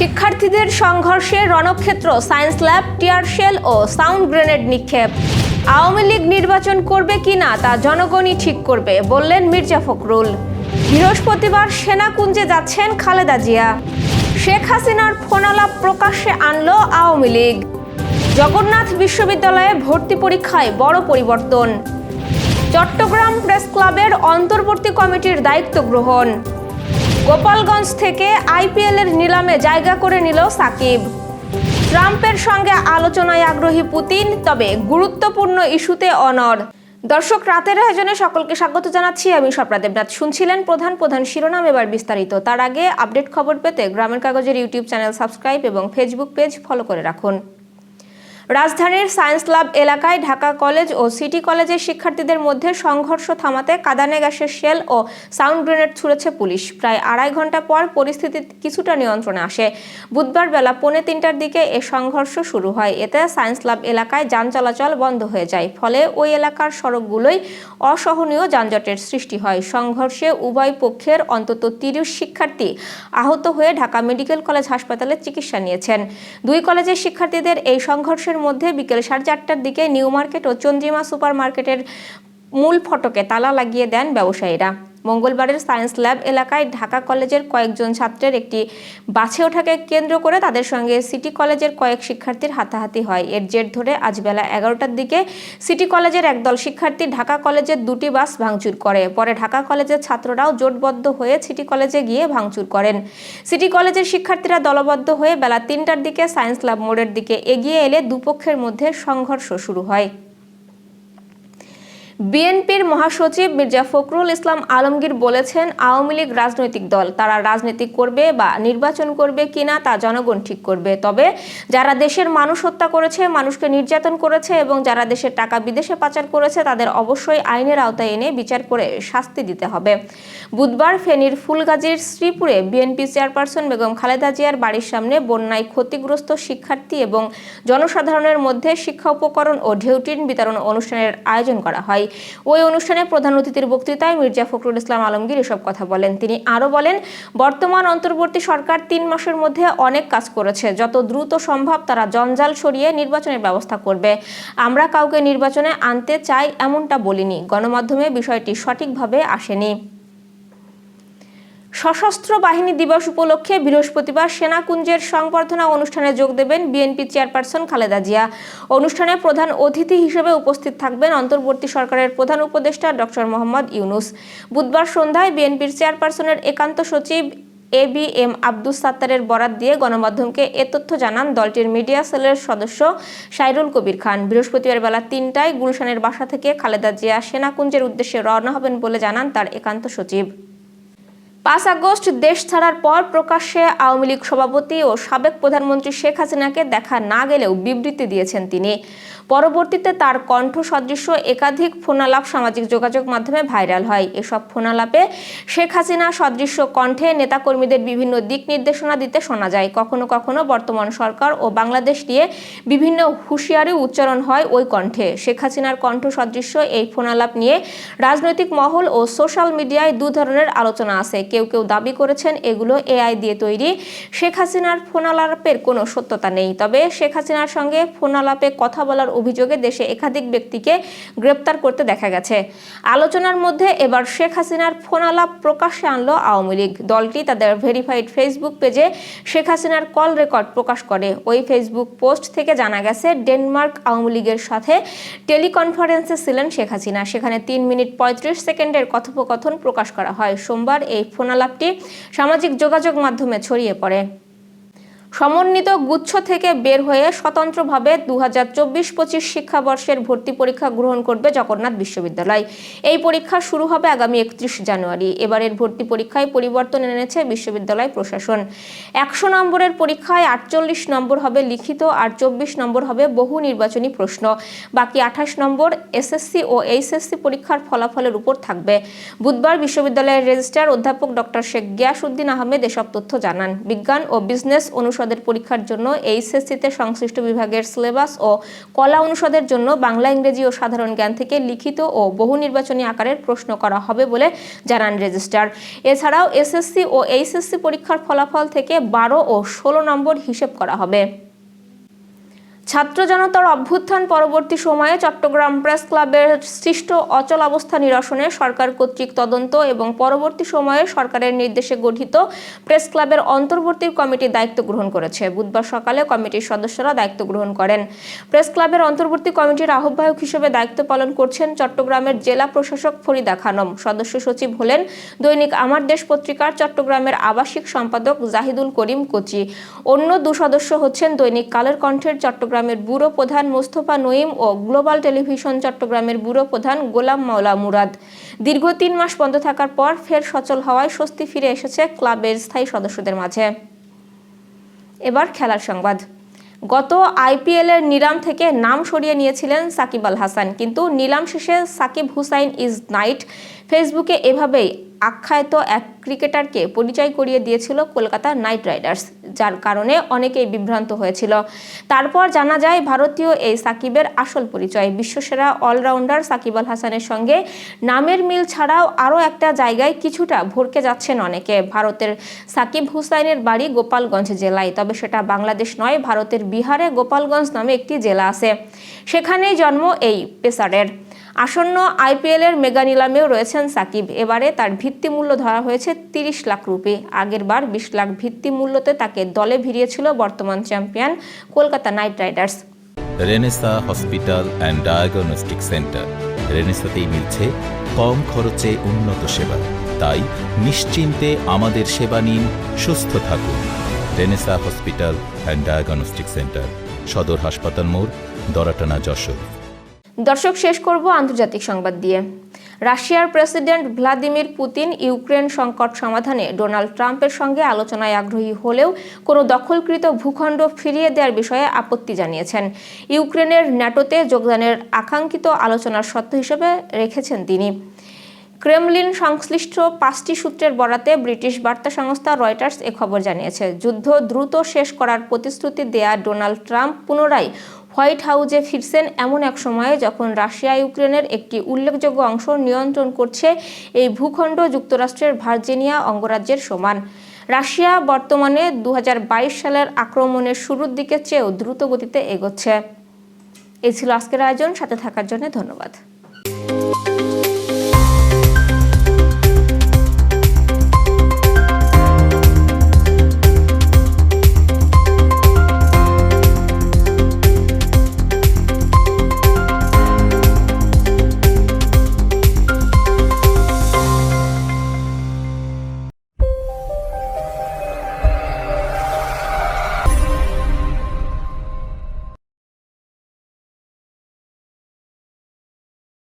শিক্ষার্থীদের সংঘর্ষে রণক্ষেত্র, সায়েন্স ল্যাব টিয়ারশেল ও সাউন্ড গ্রেনেড নিক্ষেপ। আওয়ামী লীগ নির্বাচন করবে কিনা তা জনগণই ঠিক করবে, বললেন মির্জা ফখরুল। বৃহস্পতিবার সেনাকুঞ্জে যাচ্ছেন খালেদা জিয়া। শেখ হাসিনার ফোনালাপ প্রকাশ্যে আনল আওয়ামী লীগ। জগন্নাথ বিশ্ববিদ্যালয়ে ভর্তি পরীক্ষায় বড় পরিবর্তন। চট্টগ্রাম প্রেস ক্লাবের অন্তর্বর্তী কমিটির দায়িত্ব গ্রহণ। গোপালগঞ্জ থেকে আইপিএল এর নিলামে জায়গা করে নিল সাকিব। ট্রাম্পের সঙ্গে আলোচনায় আগ্রহী পুতিন, তবে গুরুত্বপূর্ণ ইস্যুতে অনর দর্শক, রাতের আয়োজনে সকলকে স্বাগত জানাচ্ছি। আমি স্বপ্না দেবনাথ। শুনছিলেন প্রধান প্রধান শিরোনাম। এবার বিস্তারিত। তার আগে আপডেট খবর পেতে গ্রামের কাগজের ইউটিউব চ্যানেল সাবস্ক্রাইব এবং ফেসবুক পেজ ফলো করে রাখুন। রাজধানীর সায়েন্স ক্লাব এলাকায় ঢাকা কলেজ ও সিটি কলেজের শিক্ষার্থীদের মধ্যে সংঘর্ষ থামাতে কাদানে গ্যাসের শেল ও সাউন্ড গ্রেনেড ছুড়েছে পুলিশ। প্রায় আড়াই ঘণ্টা পর পরিস্থিতি কিছুটা নিয়ন্ত্রণে আসে। বুধবার বেলা পৌনে তিনটার দিকে এ সংঘর্ষ শুরু হয়। এতে সায়েন্স ক্লাব এলাকায় যান চলাচল বন্ধ হয়ে যায়। ফলে ওই এলাকার সড়কগুলোই অসহনীয় যানজটের সৃষ্টি হয়। সংঘর্ষে উভয় পক্ষের অন্তত তিরিশ শিক্ষার্থী আহত হয়ে ঢাকা মেডিকেল কলেজ হাসপাতালে চিকিৎসা নিয়েছেন। দুই কলেজের শিক্ষার্থীদের এই সংঘর্ষের মধ্যে বিকেল সাড়ে চারটার দিকে নিউ মার্কেট ও চন্দ্রিমা সুপার মার্কেটের মূল ফটকে তালা লাগিয়ে দেন ব্যবসায়ীরা। মঙ্গলবারের সায়েন্স ল্যাব এলাকায় ঢাকা কলেজের কয়েকজন ছাত্রের একটি বাছে ওঠাকে কেন্দ্র করে তাদের সঙ্গে সিটি কলেজের কয়েক শিক্ষার্থীর হাতাহাতি হয়। এর জের ধরে আজ বেলা এগারোটার দিকে সিটি কলেজের একদল শিক্ষার্থী ঢাকা কলেজের দুটি বাস ভাঙচুর করে। পরে ঢাকা কলেজের ছাত্ররাও জোটবদ্ধ হয়ে সিটি কলেজে গিয়ে ভাঙচুর করেন। সিটি কলেজের শিক্ষার্থীরা দলবদ্ধ হয়ে বেলা তিনটার দিকে সায়েন্স ল্যাব মোড়ের দিকে এগিয়ে এলে দুপক্ষের মধ্যে সংঘর্ষ শুরু হয়। বিএনপির মহাসচিব মির্জা ফখরুল ইসলাম আলমগীর বলেছেন, আওয়ামী লীগ রাজনৈতিক দল, তারা রাজনীতি করবে বা নির্বাচন করবে কিনা তা জনগণ ঠিক করবে। তবে যারা দেশের মানুষ হত্যা করেছে, মানুষকে নির্যাতন করেছে এবং যারা দেশের টাকা বিদেশে পাচার করেছে, তাদের অবশ্যই আইনের আওতায় এনে বিচার করে শাস্তি দিতে হবে। বুধবার ফেনীর ফুলগাজীর শ্রীপুরে বিএনপি চেয়ারপারসন বেগম খালেদা জিয়ার বাড়ির সামনে বন্যায় ক্ষতিগ্রস্ত শিক্ষার্থী এবং জনসাধারণের মধ্যে শিক্ষা উপকরণ ও ঢেউটিন বিতরণ অনুষ্ঠানের আয়োজন করা হয়। ওই অনুষ্ঠানে প্রধান অতিথির বক্তৃতায় মির্জা ফখরুল ইসলাম আলমগীর এসব কথা বলেন। তিনি আরও বলেন, বর্তমান অন্তর্বর্তী সরকার তিন মাসের মধ্যে অনেক কাজ করেছে। যত দ্রুত সম্ভব তারা জঞ্জাল সরিয়ে নির্বাচনের ব্যবস্থা করবে। আমরা কাউকে নির্বাচনে আনতে চাই এমনটা বলিনি। গণমাধ্যমে বিষয়টি সঠিকভাবে আসেনি। সশস্ত্র বাহিনী দিবস উপলক্ষে বৃহস্পতিবার সেনাকুঞ্জের সংবর্ধনা অনুষ্ঠানে যোগ দেবেন বিএনপি চেয়ারপারসন খালেদা জিয়া। অনুষ্ঠানে প্রধান অতিথি হিসেবে উপস্থিত থাকবেন অন্তর্বর্তী সরকারের প্রধান উপদেষ্টা ডক্টর মোহাম্মদ ইউনুস। বুধবার সন্ধ্যায় বিএনপির চেয়ারপারসনের একান্ত সচিব এ বি এম আব্দুস সাত্তারের বরাত দিয়ে গণমাধ্যমকে এ তথ্য জানান দলটির মিডিয়া সেলের সদস্য সাইরুল কবির খান। বৃহস্পতিবার বেলা তিনটায় গুলশানের বাসা থেকে খালেদা জিয়া সেনাকুঞ্জের উদ্দেশ্যে রওনা হবেন বলে জানান তার একান্ত সচিব। পাঁচ আগস্ট দেশ ছাড়ার পর প্রকাশ্যে আওয়ামী লীগ সভাপতি ও সাবেক প্রধানমন্ত্রী শেখ হাসিনাকে দেখা না গেলেও বিবৃতি দিয়েছেন তিনি। পরবর্তীতে তার কণ্ঠ সদৃশ্য, একাধিক ফোনালাপ সামাজিক যোগাযোগ মাধ্যমে ভাইরাল হয়। এসব ফোনালাপে শেখ হাসিনা সদৃশ্য কণ্ঠে নেতাকর্মীদের বিভিন্ন দিক নির্দেশনা দিতে শোনা যায়। কখনো কখনো বর্তমান সরকার ও বাংলাদেশ নিয়ে বিভিন্ন হুঁশিয়ারি উচ্চারণ হয় ওই কণ্ঠে। শেখ হাসিনার কণ্ঠ সদৃশ্য, এই ফোনালাপ নিয়ে রাজনৈতিক মহল ও সোশ্যাল মিডিয়ায় দু ধরনের আলোচনা আছে। কেউ কেউ দাবি করেছেন এগুলো এআই দিয়ে তৈরি। শেখ হাসিনার ফোনালাপের কোনো সত্যতা নেই। তবে শেখ হাসিনার সঙ্গে ফোনালাপে কথা বলার অভিযোগে দেশে একাধিক ব্যক্তিকে গ্রেপ্তার করতে দেখা গেছে। আলোচনার মধ্যে এবার শেখ হাসিনার ফোনালাপ প্রকাশ্যে আনলো আওয়ামী লীগ। দলটি তাদের ভেরিফাইড ফেসবুক পেজে শেখ হাসিনার কল রেকর্ড প্রকাশ করে। ওই ফেসবুক পোস্ট থেকে জানা গেছে, ডেনমার্ক আওয়ামী লীগের সাথে টেলিকনফারেন্সে ছিলেন শেখ হাসিনা। সেখানে তিন মিনিট পঁয়ত্রিশ সেকেন্ডের কথোপকথন প্রকাশ করা হয়। সোমবার এই ফোনালাপটি সামাজিক যোগাযোগ মাধ্যমে ছড়িয়ে পড়ে। সমন্বিত গুচ্ছ থেকে বের হয়ে স্বতন্ত্রভাবে দু হাজার চব্বিশ পঁচিশ শিক্ষাবর্ষের ভর্তি পরীক্ষা গ্রহণ করবে জগন্নাথ বিশ্ববিদ্যালয়। এই পরীক্ষা শুরু হবে আগামী একত্রিশ জানুয়ারি। এবারের ভর্তি পরীক্ষায় পরিবর্তন এনেছে বিশ্ববিদ্যালয় প্রশাসন। একশো নম্বরের পরীক্ষায় আটচল্লিশ নম্বর হবে লিখিত, আর চব্বিশ নম্বর হবে বহু নির্বাচনী প্রশ্ন। বাকি আঠাশ নম্বর এসএসসি ও এইচএসসি পরীক্ষার ফলাফলের উপর থাকবে। বুধবার বিশ্ববিদ্যালয়ের রেজিস্ট্রার অধ্যাপক ডক্টর শেখ গিয়াসউদ্দিন আহমেদ এসব তথ্য জানান। বিজ্ঞান ও বিজনেস অনুষদ অনুষদের পরীক্ষার জন্য এইচএসসিতে সংশ্লিষ্ট বিভাগের সিলেবাস ও কলা অনুষদের জন্য বাংলা, ইংরেজি ও সাধারণ জ্ঞান থেকে লিখিত ও বহু নির্বাচনী আকারের প্রশ্ন করা হবে বলে জানান রেজিস্ট্রার এছাড়াও এসএসসি ও এইচএসসি পরীক্ষার ফলাফল থেকে বারো ও ষোলো নম্বর হিসেব করা হবে। ছাত্র জনতার অভ্যুত্থান পরবর্তী সময়ে চট্টগ্রাম প্রেস ক্লাবের সৃষ্ট অচল অবস্থা নিরসনে সরকার কর্তৃক তদন্ত এবং পরবর্তী সময়ে সরকারের নির্দেশে গঠিত প্রেস ক্লাবের অন্তর্বর্তী কমিটি দায়িত্ব গ্রহণ করেছে। বুধবার সকালে কমিটির সদস্যরা দায়িত্ব গ্রহণ করেন। প্রেস ক্লাবের অন্তর্বর্তী কমিটির আহ্বায়ক হিসেবে দায়িত্ব পালন করছেন চট্টগ্রামের জেলা প্রশাসক ফরিদা খানম। সদস্য সচিব হলেন দৈনিক আমার দেশ পত্রিকার চট্টগ্রামের আবাসিক সম্পাদক জাহিদুল করিম কোচি। অন্য দু সদস্য হচ্ছেন দৈনিক কালের কণ্ঠের চট্টগ্রামের ব্যুরো প্রধান মোস্তফা নঈম ও গ্লোবাল টেলিভিশন চট্টগ্রামের ব্যুরো প্রধান গোলাম মাওলা মুরাদ। দীর্ঘ তিন মাস বন্ধ থাকার পর ফের সচল হওয়ায় স্বস্তি ফিরে এসেছে ক্লাবের স্থায়ী সদস্যদের মাঝে। এবার খেলার সংবাদ। গত আইপিএলের নিলাম থেকে নাম সরিয়ে নিয়েছিলেন সাকিব আল হাসান, কিন্তু নিলাম শেষে সাকিব হুসাইন ইজ নাইট ফেসবুকে এভাবেই আখ্যায়িত এক ক্রিকেটারকে পরিচয় করিয়ে দিয়েছিল কলকাতা নাইট রাইডার্স, যার কারণে অনেকেই বিভ্রান্ত হয়েছিল। তারপর জানা যায়, ভারতীয় এই সাকিবের আসল পরিচয়। বিশ্বসেরা অলরাউন্ডার সাকিব আল হাসানের সঙ্গে নামের মিল ছাড়াও আরও একটা জায়গায় কিছুটা ভরকে যাচ্ছেন অনেকে। ভারতের সাকিব হুসাইনের বাড়ি গোপালগঞ্জ জেলায়, তবে সেটা বাংলাদেশ নয়, ভারতের বিহারে গোপালগঞ্জ নামে একটি জেলা আছে। সেখানেই জন্ম এই পেসারের। আসন্ন আইপিএল এর মেগা নিলামেও রয়েছেন সাকিব। এবারে তার ভিত্তি মূল্য ধরা হয়েছে তিরিশ লাখ রুপি। আগের বার বিশ লাখ ভিত্তি মূল্যতে তাকে দলে ভিড়িয়েছিল বর্তমান champion Kolkata Knight Riders. Renessa hospital and diagnostic centre. রেনেসাতেই মিলছে কম খরচে উন্নত সেবা। তাই নিশ্চিন্তে আমাদের সেবা নিন, সুস্থ থাকুন। Renessa hospital and diagnostic centre, সদর হাসপাতাল মোড়, দরাটানা যশোর। দর্শক, শেষ করব আন্তর্জাতিক সংবাদ দিয়ে। রাশিয়ার প্রেসিডেন্ট ভ্লাদিমির পুতিন ইউক্রেন সংকট সমাধানে ডোনাল্ড ট্রাম্পের সঙ্গে আলোচনায় আগ্রহী হলেও কোনো দখলকৃত ভূখণ্ড ফিরিয়ে দেওয়ার বিষয়ে আপত্তি জানিয়েছেন। ইউক্রেনের ন্যাটোতে যোগদানের আকাঙ্ক্ষিত আলোচনার সত্য হিসেবে রেখেছেন তিনি। ক্রেমলিন সংশ্লিষ্ট পাঁচটি সূত্রের বরাতে ব্রিটিশ বার্তা সংস্থা রয়টার্স এ খবর জানিয়েছে, যুদ্ধ দ্রুত শেষ করার প্রতিশ্রুতি দেয়া ডোনাল্ড ট্রাম্প পুনরায় হোয়াইট হাউজে ফিরছেন এমন এক সময়ে যখন রাশিয়া, ইউক্রেনের একটি উল্লেখযোগ্য অংশ নিয়ন্ত্রণ করছে এই ভূখণ্ড যুক্তরাষ্ট্রের ভার্জিনিয়া অঙ্গরাজ্যের সমান। রাশিয়া বর্তমানে দু হাজার বাইশ সালের আক্রমণের শুরুর দিকে চেয়েও দ্রুত গতিতে এগোচ্ছে। এই ছিল আজকের আয়োজন, সাথে থাকার জন্য ধন্যবাদ।